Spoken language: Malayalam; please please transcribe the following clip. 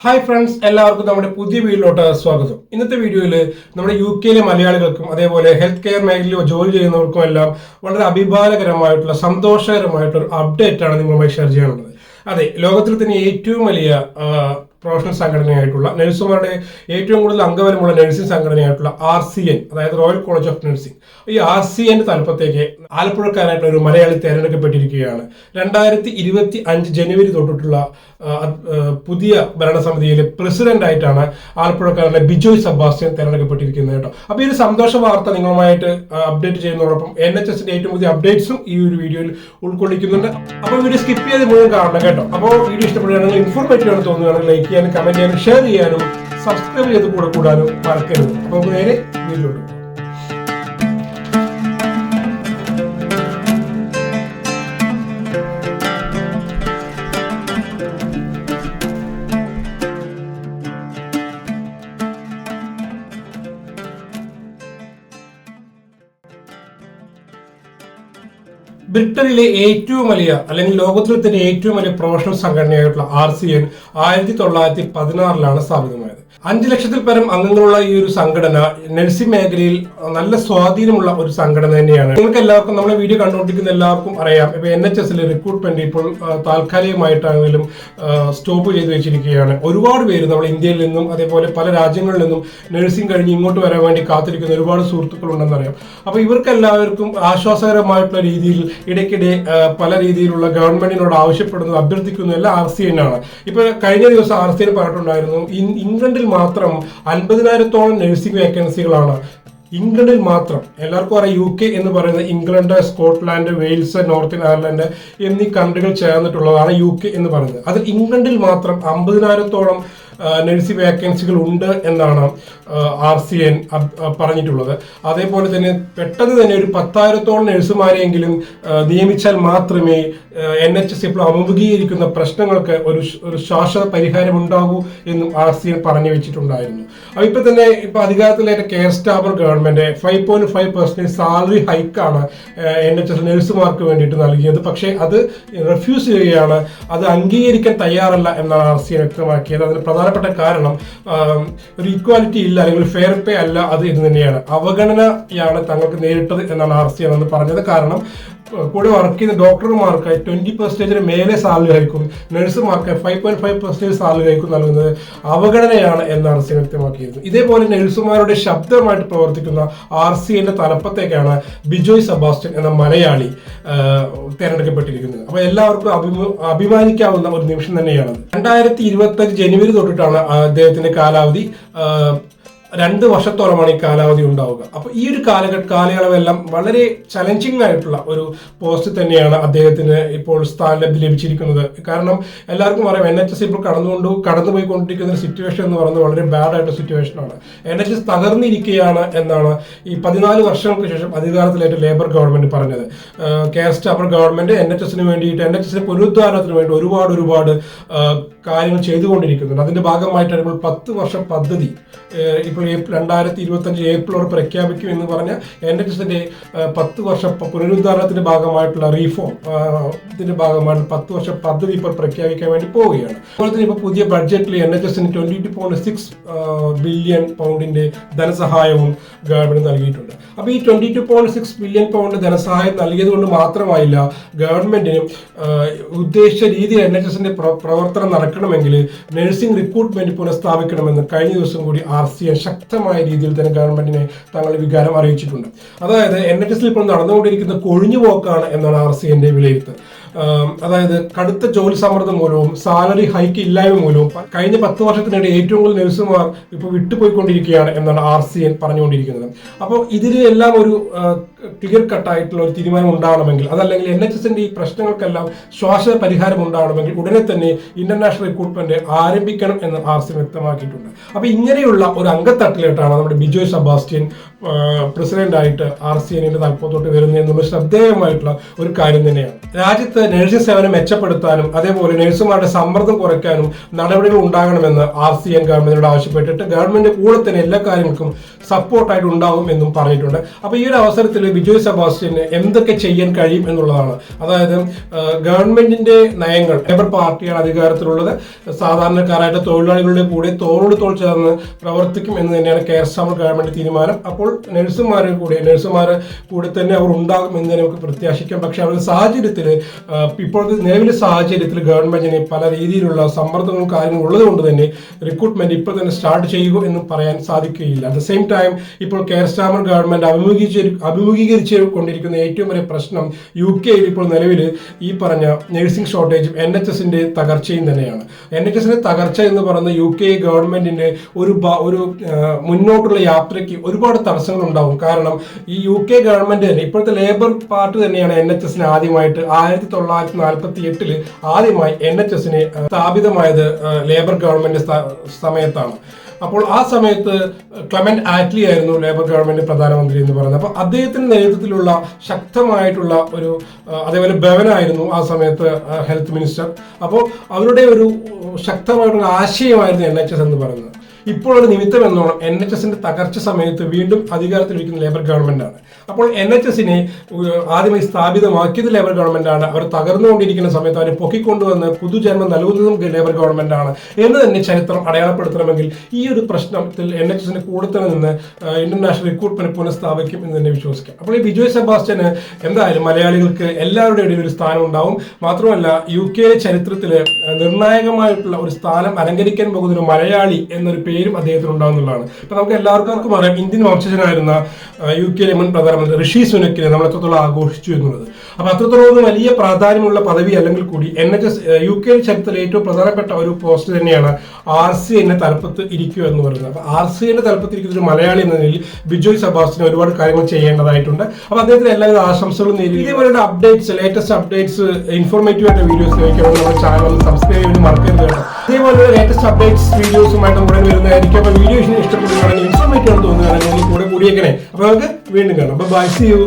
ഹായ് ഫ്രണ്ട്സ് എല്ലാവർക്കും നമ്മുടെ പുതിയ വീഡിയോയിലോട്ട് സ്വാഗതം. ഇന്നത്തെ വീഡിയോയിൽ നമ്മുടെ യു കെയിലെ മലയാളികൾക്കും അതേപോലെ ഹെൽത്ത് കെയർ മേഖലയിൽ ജോലി ചെയ്യുന്നവർക്കും എല്ലാം വളരെ അഭിമാനകരമായിട്ടുള്ള സന്തോഷകരമായിട്ടുള്ള അപ്ഡേറ്റ് ആണ് നിങ്ങളുമായി ഷെയർ ചെയ്യാനുള്ളത്. അതെ ലോകത്തിൽ തന്നെ ഏറ്റവും വലിയ പ്രൊഫഷണൽ സംഘടനയായിട്ടുള്ള നഴ്സുമാരുടെ ഏറ്റവും കൂടുതൽ അംഗബലമുള്ള നഴ്സിംഗ് സംഘടനയായിട്ടുള്ള ആർ സി എൻ അതായത് റോയൽ കോളേജ് ഓഫ് നഴ്സിംഗ് ഈ ആർ സി എന്റെ തലപ്പത്തേക്ക് ആലപ്പുഴക്കാരായിട്ടുള്ള ഒരു മലയാളി തെരഞ്ഞെടുക്കപ്പെട്ടിരിക്കുകയാണ്. രണ്ടായിരത്തി ഇരുപത്തി അഞ്ച് ജനുവരി തൊട്ടിട്ടുള്ള പുതിയ ഭരണസമിതിയിലെ പ്രസിഡന്റ് ആയിട്ടാണ് ആലപ്പുഴക്കാരന്റെ ബിജോയ് സബാസ്റ്റ്യൻ തെരഞ്ഞെടുക്കപ്പെട്ടിരിക്കുന്നത് കേട്ടോ. അപ്പോൾ ഈ ഒരു സന്തോഷ വാർത്ത നിങ്ങളുമായിട്ട് അപ്ഡേറ്റ് ചെയ്യുന്നതോടൊപ്പം എൻ എച്ച് എസിന്റെ ഏറ്റവും പുതിയ അപ്ഡേറ്റ്സും ഈ ഒരു വീഡിയോയിൽ ഉൾക്കൊള്ളിക്കുന്നുണ്ട്. അപ്പോൾ വീഡിയോ സ്കിപ്പ് ചെയ്ത് മുഴുവൻ കാണണം കേട്ടോ. അപ്പോൾ വീഡിയോ ഇഷ്ടപ്പെടുകയാണെങ്കിൽ ഇൻഫോർമേറ്റീവ് ആണ് തോന്നുകയാണെങ്കിൽ ലൈക്ക് ചെയ്യാനും കമന്റ് ചെയ്യാനും ഷെയർ ചെയ്യാനും സബ്സ്ക്രൈബ് ചെയ്ത് കൂടെ കൂടാനും മറക്കരുത്. അപ്പോൾ നേരെ വീഡിയോയിലോട്ട് ബ്രിട്ടനിലെ ഏറ്റവും വലിയ അല്ലെങ്കിൽ ലോകത്തിലെ തന്നെ ഏറ്റവും വലിയ പ്രൊഫഷണൽ സംഘടനയായിട്ടുള്ള ആർ സി എൻ ആയിരത്തി തൊള്ളായിരത്തി പതിനാറിലാണ് സ്ഥാപിതമായത് അഞ്ച് ലക്ഷത്തിൽ പരം അംഗങ്ങളുള്ള ഈ ഒരു സംഘടന നഴ്സിംഗ് മേഖലയിൽ നല്ല സ്വാധീനമുള്ള ഒരു സംഘടന തന്നെയാണ്. നിങ്ങൾക്ക് എല്ലാവർക്കും നമ്മളെ വീഡിയോ കണ്ടുകൊണ്ടിരിക്കുന്ന എല്ലാവർക്കും അറിയാം. ഇപ്പൊ എൻ എച്ച് എസിലെ റിക്രൂട്ട്മെന്റ് ഇപ്പോൾ താൽക്കാലികമായിട്ടാണെങ്കിലും സ്റ്റോപ്പ് ചെയ്ത് വെച്ചിരിക്കുകയാണ്. ഒരുപാട് പേര് നമ്മൾ ഇന്ത്യയിൽ നിന്നും അതേപോലെ പല രാജ്യങ്ങളിൽ നിന്നും നഴ്സിംഗ് കഴിഞ്ഞ് ഇങ്ങോട്ട് വരാൻ വേണ്ടി കാത്തിരിക്കുന്ന ഒരുപാട് സുഹൃത്തുക്കളുണ്ടെന്നറിയാം അപ്പൊ ഇവർക്ക് എല്ലാവർക്കും ആശ്വാസകരമായിട്ടുള്ള രീതിയിൽ ഇടയ്ക്കിടെ പല രീതിയിലുള്ള ഗവൺമെന്റിനോട് ആവശ്യപ്പെടുന്നു അഭ്യർത്ഥിക്കുന്നു എല്ലാം ആർ സി എൻ ആണ്. ഇപ്പൊ കഴിഞ്ഞ ദിവസം ആർ സി എൻ പറഞ്ഞിട്ടുണ്ടായിരുന്നു ഇംഗ്ലണ്ടിൽ മാത്രം അൻപതിനായിരത്തോളം നഴ്സിംഗ് വേക്കൻസികളാണ് ഇംഗ്ലണ്ടിൽ മാത്രം. എല്ലാവർക്കും അറിയാം യു കെ എന്ന് പറയുന്നത് England Scotland Wales north Ireland എന്നീ കൺട്രികൾ ചേർന്നിട്ടുള്ളതാണ് യു കെ എന്ന് പറയുന്നത്. അതിൽ ഇംഗ്ലണ്ടിൽ മാത്രം അമ്പതിനായിരത്തോളം നഴ്സിംഗ് വേക്കൻസികൾ ഉണ്ട് എന്നാണ് ആർ സി എൻ പറഞ്ഞിട്ടുള്ളത്. അതേപോലെ തന്നെ പെട്ടെന്ന് തന്നെ ഒരു പത്തായിരത്തോളം നഴ്സുമാരെയെങ്കിലും നിയമിച്ചാൽ മാത്രമേ എൻ എച്ച് എസ് ഇപ്പോൾ അഭിമുഖീകരിക്കുന്ന പ്രശ്നങ്ങൾക്ക് ഒരു ഒരു ശാശ്വത പരിഹാരം ഉണ്ടാകൂ എന്നും ആർ സി എൻ പറഞ്ഞു വെച്ചിട്ടുണ്ടായിരുന്നു. അപ്പോൾ ഇപ്പൊ തന്നെ ഇപ്പൊ അധികാരത്തിലേറ്റ Keir Starmer government five point five percentage salary ഹൈക്കാണ് N H S നഴ്സുമാർക്ക് വേണ്ടിയിട്ട് നൽകിയത്. പക്ഷേ അത് റെഫ്യൂസ് ചെയ്യുകയാണ് അത് അംഗീകരിക്കാൻ തയ്യാറല്ല എന്നാണ് ആർ സി വ്യക്തമാക്കിയത്. അതിന് പ്രധാനപ്പെട്ട കാരണം ഒരു ഈക്വാലിറ്റി ഇല്ല അല്ലെങ്കിൽ ഫെയർ പേ അല്ല അത് ഇത് തന്നെയാണ്. അവഗണനയാണ് തങ്ങൾക്ക് നേരിട്ടത് എന്നാണ് ആർ സി എന്ന് പറഞ്ഞത്. കാരണം കൂടെ വർക്ക് ചെയ്യുന്ന ഡോക്ടർമാർക്ക് ട്വന്റി പെർസെന്റേജിന് മേലെ സാലറി ഹൈക്കും നഴ്സുമാർക്ക് five point five percentage salary ഹൈക്കും നൽകുന്നത്. അവഗണനയാണ് എന്നാണ് സി വ്യക്തമാക്കിയത്. ഇതേപോലെ നഴ്സുമാരുടെ ശബ്ദമായിട്ട് പ്രവർത്തിക്കുന്ന ആർ സി എന്റെ തലപ്പത്തേക്കാണ് ബിജോയ് സെബാസ്റ്റ്യൻ എന്ന മലയാളി തിരഞ്ഞെടുക്കപ്പെട്ടിരിക്കുന്നത് തെരഞ്ഞെടുക്കപ്പെട്ടിരിക്കുന്നത്. അപ്പൊ എല്ലാവർക്കും അഭിമു- അഭിമാനിക്കാവുന്ന ഒരു നിമിഷം തന്നെയാണ് രണ്ടായിരത്തി ഇരുപത്തി അഞ്ച് ജനുവരി തൊട്ടിട്ടാണ് അദ്ദേഹത്തിന്റെ കാലാവധി രണ്ട് വർഷത്തോളമാണ് ഈ കാലാവധി ഉണ്ടാവുക. അപ്പൊ ഈ ഒരു കാലഘട്ട കാലയളവെല്ലാം വളരെ ചലഞ്ചിങ് ആയിട്ടുള്ള ഒരു പോസ്റ്റ് തന്നെയാണ് അദ്ദേഹത്തിന് ഇപ്പോൾ സ്ഥാനം ലഭിച്ചിരിക്കുന്നത്. കാരണം എല്ലാവർക്കും അറിയാം എൻ എച്ച് എസ് ഇപ്പോൾ കടന്നുകൊണ്ട് കടന്നുപോയിക്കൊണ്ടിരിക്കുന്ന ഒരു സിറ്റുവേഷൻ എന്ന് പറയുന്നത് വളരെ ബാഡ് ആയിട്ടുള്ള സിറ്റുവേഷൻ ആണ്. എൻ എച്ച് എസ് തകർന്നിരിക്കുകയാണ് എന്നാണ് ഈ പതിനാല് വർഷങ്ങൾക്ക് ശേഷം അധികാരത്തിലേറ്റ ലേബർ ഗവൺമെന്റ് പറഞ്ഞത്. Keir Starmer government N H എസിന് വേണ്ടിയിട്ട് എൻ എച്ച് എസിന്റെ പുനരുദ്ധാരണത്തിന് വേണ്ടി ഒരുപാട് ഒരുപാട് കാര്യങ്ങൾ ചെയ്തുകൊണ്ടിരിക്കുന്നുണ്ട്. അതിന്റെ ഭാഗമായിട്ടാണ് ഇപ്പോൾ പത്ത് വർഷ പദ്ധതി. ഇപ്പോൾ ഏപ്രിൽ രണ്ടായിരത്തി ഇരുപത്തി അഞ്ച് ഏപ്രിലോട് പ്രഖ്യാപിക്കും എന്ന് പറഞ്ഞ എൻ എച്ച് എസിന്റെ പത്ത് വർഷ പുനരുദ്ധാരണത്തിന്റെ ഭാഗമായിട്ടുള്ള റീഫോം ഇതിന്റെ ഭാഗമായിട്ട് പത്ത് വർഷ പദ്ധതി ഇപ്പോൾ പ്രഖ്യാപിക്കാൻ വേണ്ടി പോവുകയാണ്. അതുപോലെ തന്നെ ഇപ്പോൾ പുതിയ ബഡ്ജറ്റിൽ എൻ എച്ച് എസിന് twenty two point six billion പൗണ്ടിന്റെ ധനസഹായവും ഗവൺമെന്റ് നൽകിയിട്ടുണ്ട്. അപ്പോൾ ഈ twenty two point six billion pound ധനസഹായം നൽകിയത് കൊണ്ട് മാത്രമായില്ല ഗവൺമെന്റിനും ഉദ്ദേശിച്ച രീതിയിൽ എൻ എച്ച് എസിന്റെ പ്രവർത്തനം നടക്കണമെങ്കിൽ നഴ്സിംഗ് റിക്രൂട്ട്മെന്റ് പുനഃസ്ഥാപിക്കണമെന്ന് കഴിഞ്ഞ ദിവസം കൂടി ആർ സി എ ശക്തമായ രീതിയിൽ തന്നെ ഗവൺമെന്റിനെ തങ്ങൾ വികാരം അറിയിച്ചിട്ടുണ്ട്. അതായത് എൻ എച്ച് എസിൽ ഇപ്പോൾ നടന്നുകൊണ്ടിരിക്കുന്ന കൊഴിഞ്ഞുപോക്കാണ് എന്നാണ് ആർ സി എന്റെ വിലയിരുത്തൽ. അതായത് കടുത്ത ജോലി സമ്മർദ്ദം മൂലവും സാലറി ഹൈക്ക് ഇല്ലായ്മ മൂലവും കഴിഞ്ഞ പത്ത് വർഷത്തിനിടെ ഏറ്റവും കൂടുതൽ നഴ്സുമാർ ഇപ്പോൾ വിട്ടുപോയിക്കൊണ്ടിരിക്കുകയാണ് എന്നാണ് ആർ സി എൻ പറഞ്ഞുകൊണ്ടിരിക്കുന്നത്. അപ്പോൾ ഇതിലെല്ലാം ഒരു ക്ലിയർ കട്ടായിട്ടുള്ള ഒരു തീരുമാനം ഉണ്ടാവണമെങ്കിൽ അതല്ലെങ്കിൽ എൻ എച്ച് എസിന്റെ ഈ പ്രശ്നങ്ങൾക്കെല്ലാം ശ്വാസ പരിഹാരം ഉണ്ടാവണമെങ്കിൽ ഉടനെ തന്നെ ഇന്റർനാഷണൽ റിക്രൂട്ട്മെന്റ് ആരംഭിക്കണം എന്ന് ആർ സി വ്യക്തമാക്കിയിട്ടുണ്ട്. അപ്പൊ ഇങ്ങനെയുള്ള ഒരു അംഗത്തട്ടിലേട്ടാണ് നമ്മുടെ ബിജോയ് സെബാസ്റ്റ്യൻ പ്രസിഡന്റായിട്ട് ആർ സി എന്നിന്റെ തലപ്പത്തോട്ട് വരുന്നത് എന്നുള്ള ശ്രദ്ധേയമായിട്ടുള്ള ഒരു കാര്യം തന്നെയാണ്. രാജ്യത്ത് നഴ്സിംഗ് സേവനം മെച്ചപ്പെടുത്താനും അതേപോലെ നഴ്സുമാരുടെ സമ്മർദ്ദം കുറയ്ക്കാനും നടപടികൾ ഉണ്ടാകണമെന്ന് ആർ സി എൻ ഗവൺമെന്റിനോട് ആവശ്യപ്പെട്ടിട്ട് ഗവൺമെന്റ് കൂടെ തന്നെ എല്ലാ കാര്യങ്ങൾക്കും സപ്പോർട്ടായിട്ട് ഉണ്ടാവും എന്നും പറഞ്ഞിട്ടുണ്ട്. അപ്പൊ ഈ ഒരു അവസരത്തിൽ ബിജോയ് സെബാസ്റ്റ്യന് എന്തൊക്കെ ചെയ്യാൻ കഴിയും എന്നുള്ളതാണ്. അതായത് ഗവൺമെന്റിന്റെ നയങ്ങൾ ലേബർ പാർട്ടിയാണ് അധികാരത്തിലുള്ളത്. സാധാരണക്കാരായിട്ട് തൊഴിലാളികളുടെ കൂടെ തോളോട് തോൾ ചേർന്ന് പ്രവർത്തിക്കും എന്ന് തന്നെയാണ് കേരള ഗവൺമെന്റ് തീരുമാനം. അപ്പോൾ നഴ്സുമാരെ കൂടെ നഴ്സുമാർ കൂടെ തന്നെ അവർ ഉണ്ടാകും എന്ന് തന്നെ നമുക്ക് പ്രത്യാശിക്കാം. പക്ഷേ അവരുടെ സാഹചര്യത്തിൽ ഇപ്പോഴത്തെ നിലവിലെ സാഹചര്യത്തിൽ ഗവൺമെന്റിന് പല രീതിയിലുള്ള സമ്മർദ്ദങ്ങളും കാര്യങ്ങളും ഉള്ളതുകൊണ്ട് തന്നെ റിക്രൂട്ട്മെന്റ് ഇപ്പോൾ തന്നെ സ്റ്റാർട്ട് ചെയ്യുക എന്ന് പറയാൻ സാധിക്കുകയില്ല. അറ്റ് ദ സെയിം ടൈം ഇപ്പോൾ കെയർ സ്റ്റാമർ ഗവൺമെന്റ് അഭിമുഖീകരിച്ച് അഭിമുഖീകരിച്ച് കൊണ്ടിരിക്കുന്ന ഏറ്റവും വലിയ പ്രശ്നം യു കെയിൽ ഇപ്പോൾ നിലവിൽ ഈ പറഞ്ഞ നഴ്സിംഗ് ഷോർട്ടേജും എൻ എച്ച് എസിന്റെ തകർച്ചയും തന്നെയാണ്. എൻ എച്ച് എസിന്റെ തകർച്ച എന്ന് പറയുന്ന യു കെ ഗവൺമെന്റിന്റെ ഒരു ഒരു മുന്നോട്ടുള്ള യാത്രയ്ക്ക് ഒരുപാട് തടസ്സങ്ങൾ ഉണ്ടാവും കാരണം ഈ യു കെ ഗവൺമെന്റ് തന്നെ ഇപ്പോഴത്തെ ലേബർ പാർട്ടി തന്നെയാണ് എൻ എച്ച് എസിന് ആദ്യമായിട്ട് ആയിരത്തി തൊള്ളായിരത്തി നാൽപ്പത്തി എട്ടിൽ ആദ്യമായി എൻ എച്ച് എസിന് സ്ഥാപിതമായത് ലേബർ ഗവൺമെന്റ് സമയത്താണ്. അപ്പോൾ ആ സമയത്ത് ക്ലമന്റ് ആറ്റ്ലി ആയിരുന്നു ലേബർ ഗവൺമെന്റ് പ്രധാനമന്ത്രി എന്ന് പറയുന്നത്. അപ്പോൾ അദ്ദേഹത്തിന്റെ നേതൃത്വത്തിലുള്ള ശക്തമായിട്ടുള്ള ഒരു അതേപോലെ ബവനായിരുന്നു ആ സമയത്ത് ഹെൽത്ത് മിനിസ്റ്റർ. അപ്പോൾ അവരുടെ ഒരു ശക്തമായിട്ടുള്ള ആശയമായിരുന്നു എൻ എന്ന് പറയുന്നത്. ഇപ്പോൾ ഒരു നിമിത്തം എന്നോണം എൻ എച്ച് എസിന്റെ തകർച്ച സമയത്ത് വീണ്ടും അധികാരത്തിലിരിക്കുന്ന ലേബർ ഗവൺമെന്റാണ് അപ്പോൾ എൻ എച്ച് എസിനെ ആദ്യമായി സ്ഥാപിതമാക്കിയത് ലേബർ ഗവൺമെന്റാണ് അവർ തകർന്നുകൊണ്ടിരിക്കുന്ന സമയത്ത് അവരെ പൊക്കിക്കൊണ്ടുവന്ന് പുതുജന്മം നൽകുന്നതും ലേബർ ഗവൺമെന്റാണ് എന്ന് തന്നെ ചരിത്രം അടയാളപ്പെടുത്തണമെങ്കിൽ ഈ ഒരു പ്രശ്നത്തിൽ എൻ എച്ച് എസിന്റെ കൂടെ നിന്ന് ഇന്റർനാഷണൽ റിക്രൂട്ട്മെന്റ് പുനഃസ്ഥാപിക്കും എന്ന് തന്നെ വിശ്വസിക്കാം. അപ്പോൾ ഈ ബിജോയ് സെബാസ്റ്റ്യന് എന്തായാലും മലയാളികൾക്ക് എല്ലാവരുടെ ഇടയിൽ ഒരു സ്ഥാനം ഉണ്ടാവും. മാത്രമല്ല യു കെ ചരിത്രത്തിലെ നിർണായകമായിട്ടുള്ള ഒരു സ്ഥാനം അലങ്കരിക്കാൻ പോകുന്ന ഒരു മലയാളി എന്നൊരു പേരും അദ്ദേഹത്തിന് ഉണ്ടാവുന്നതാണ് അപ്പൊ നമുക്ക് എല്ലാവർക്കും അറിയാം ഇന്ത്യൻ വംശജനായിരുന്ന യു കെയിലെ മുൻ പ്രധാനമന്ത്രി ഋഷി സുനക്കിനെ നമ്മൾ എത്രത്തോളം ആഘോഷിച്ചു എന്നുള്ളത്. അപ്പൊ അത്രത്തോളം വലിയ പ്രാധാന്യമുള്ള പദവി അല്ലെങ്കിൽ കൂടി N H S U K ചരിത്രത്തിലെ ഏറ്റവും പ്രധാനപ്പെട്ട ഒരു പോസ്റ്റ് തന്നെയാണ് ആർ സി എന്നെ തലപ്പത്ത് ഇരിക്കുക എന്ന് പറയുന്നത്. അപ്പൊ ആർ സി എന്നെ തലപ്പത്ത് ഇരിക്കുന്ന ഒരു മലയാളി എന്ന നിലയിൽ ബിജോയ് സബാസിന് ഒരുപാട് കാര്യങ്ങൾ ചെയ്യേണ്ടതായിട്ടുണ്ട്. അപ്പൊ അദ്ദേഹത്തിന് എല്ലാവിധ ആശംസകളും നേരി ഇതേപോലെയുള്ള അപ്ഡേറ്റ്സ് ലേറ്റസ്റ്റ് അപ്ഡേറ്റ്സ് ഇൻഫോർമേറ്റീവ് ആയിട്ട് വീഡിയോസ് നമ്മുടെ ചാനൽ സബ്സ്ക്രൈബ് ചെയ്യുന്നത് മറക്കരുത് കേട്ടോ. ലേറ്റസ്റ്റ് അപ്ഡേറ്റ്സ് വീഡിയോസുമായിട്ട് നമ്മുടെ വരുന്നതായിരിക്കും എനിക്കപ്പോൾ വീഡിയോ ഇഷ്ടപ്പെടുകയാണെങ്കിൽ ഇൻഫോർമേറ്റീവ് തോന്നുകയാണെങ്കിൽ കൂടെ കൂടിയേക്കണേ. അപ്പോൾ നമുക്ക് വീണ്ടും കാണാം. അപ്പൊ ബൈ സി യു